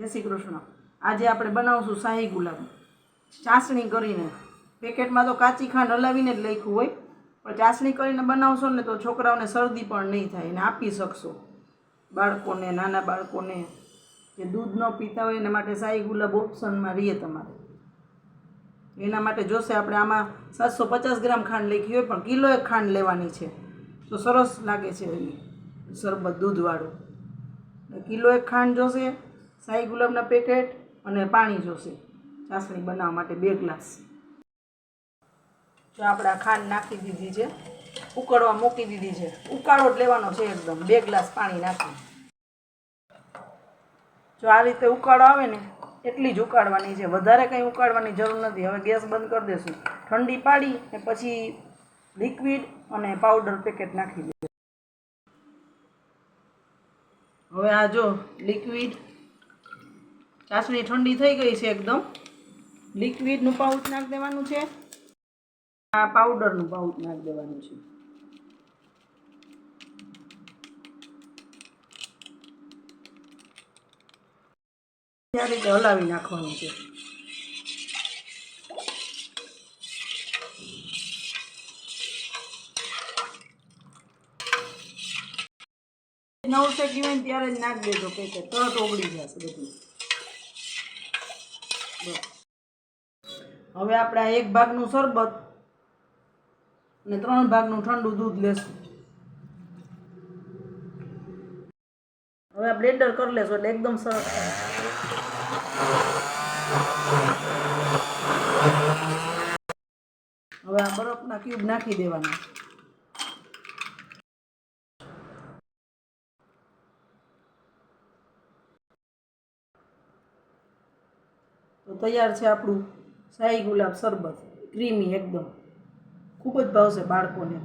જય શ્રી કૃષ્ણ. આજે આપણે બનાવશું શાહી ગુલાબ. ચાસણી કરીને. પેકેટમાં તો કાચી ખાંડ હલાવીને જ લખ્યું હોય. પણ ચાસણી કરીને બનાવશો ને તો છોકરાઓને શરદી પણ નહીં થાય એને આપી શકશો. બાળકોને, નાના બાળકોને, જે દૂધ ન પીતા હોય એના માટે શાહી ગુલાબ ઓપ્શનમાં રહીએ તમારે. એના માટે જોશે આપણે આમાં સાતસો પચાસ ગ્રામ ખાંડ લખી હોય, પણ કિલો એક ખાંડ લેવાની છે. તો સરસ લાગે છે એની. શરબત દૂધવાળું. કિલો એક ખાંડ જોશે શાહી ગુલાબના પેકેટ અને પાણી જોશે. ચાસણી બનાવવા માટે બે ગ્લાસ. જો આપણે ખાંડ નાખી દીધી છે, ઉકળવા મૂકી દીધી છે. ઉકાળો જ લેવાનો છે એકદમ. બે ગ્લાસ પાણી નાખી. જો આ રીતે ઉકાળો આવે ને, એટલી જ ઉકાળવાની છે. વધારે કંઈ ઉકાળવાની જરૂર નથી. હવે ગેસ બંધ કરી દેશું. ઠંડી પાડી ને પછી લિક્વિડ અને પાવડર પેકેટ નાખી દે હવે આ જો લિક્વિડ ચાસણી ઠંડી થઈ ગઈ છે એકદમ. લિક્વિડનું પાઉચ નાખી દેવાનું છે. આ પાવડરનું પાઉચ નાખી દેવાનું છે. આ રીતે હલાવી નાખવાનું છે. નવ હોય ત્યારે જ નાખી દેજો કે તરત ઓગળી જશે બધું. હવે આપણે આ એક ભાગનું શરબત અને ત્રણ ભાગનું ઠંડુ દૂધ લેશું. હવે આ બ્લેન્ડર કરી લેશું એટલે એકદમ સરસ હવે આ બરફના ક્યુબ નાખી દેવાના. તો તૈયાર છે આપણું શાહી ગુલાબ શરબત ક્રીમી એકદમ. ખૂબ જ ભાવશે બાળકોને.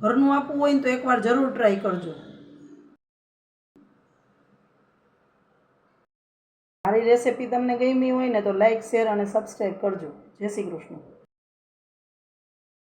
ઘરનું આપવું હોય ને તો એકવાર જરૂર ટ્રાય કરજો. મારી રેસિપી તમને ગમી હોય ને તો લાઈક શેર અને સબસ્ક્રાઈબ કરજો. જય શ્રી કૃષ્ણ.